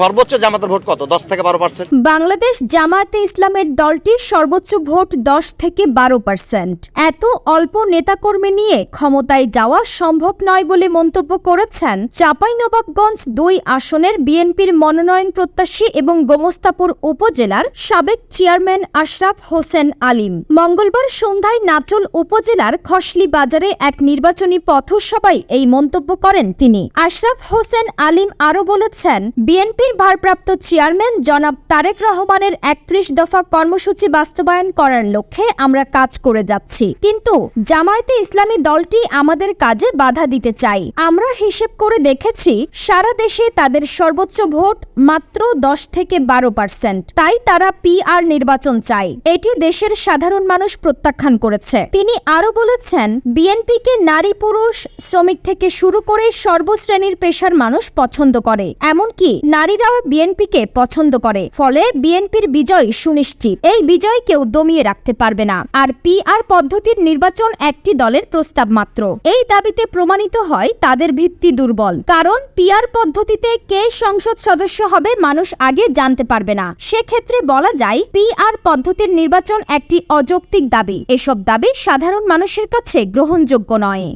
সর্বোচ্চ জামাতের ভোট কত? দশ থেকে বারো পার্সেন্ট বাংলাদেশ জামায়াতে ইসলামের দলটির সর্বোচ্চ ভোট দশ থেকে বারো পার্সেন্ট এত অল্প নেতাকর্মী নিয়ে ক্ষমতায় যাওয়া সম্ভব নয় বলে মন্তব্য করেছেন চাঁপাইনবাবগঞ্জ দুই আসনের বিএনপির মনোনয়ন প্রত্যাশী এবং গোমস্তাপুর উপজেলার সাবেক চেয়ারম্যান আশরাফ হোসেন আলিম। মঙ্গলবার সন্ধ্যায় নাচল উপজেলার খসলি বাজারে এক নির্বাচনী পথসভায় এই মন্তব্য করেন তিনি। আশরাফ হোসেন আলিম আরও বলেছেন, বিএনপির ভারপ্রাপ্ত চেয়ারম্যান জনাব তারেক রহমানের একত্রিশ দফা কর্মসূচি বাস্তবায়ন করার লক্ষ্যে আমরা কাজ করে যাচ্ছি। কিন্তু জামায়াতে ইসলামী দলটি আমাদের কাজে বাধা দিতে চাই আমরা হিসেব করে দেখেছি, সারা দেশে তাদের সর্বোচ্চ ভোট মাত্র দশ থেকে বারো পার্সেন্ট। তাই তারা পিআর নির্বাচন চায়। এটি দেশের সাধারণ মানুষ প্রত্যাখ্যান করেছে। তিনি আরও বলেছেন, বিএনপিকে নারী পুরুষ, শ্রমিক থেকে শুরু করে সর্বশ্রেণীর পেশার মানুষ পছন্দ করে। এমনকি নারীরাও বিএনপিকে পছন্দ করে, ফলে বিএনপির বিজয় সুনিশ্চিত। এই বিজয় কেউ দমিয়ে রাখতে পারবে না। আর পিআর পদ্ধতির নির্বাচন একটি দলের প্রস্তাব মাত্র। এই দাবিতে প্রমাণিত হয় তাদের ভিত্তি দুর্বল। কারণ পিআর পদ্ধতিতে কে সংসদ সদস্য হবে মানুষ আগে জানতে পারবে না। সেক্ষেত্রে বলা যায় পিআর পদ্ধতির নির্বাচন একটি অযৌক্তিক দাবি। এসব দাবি সাধারণ মানুষের কাছে গ্রহণযোগ্য নয়।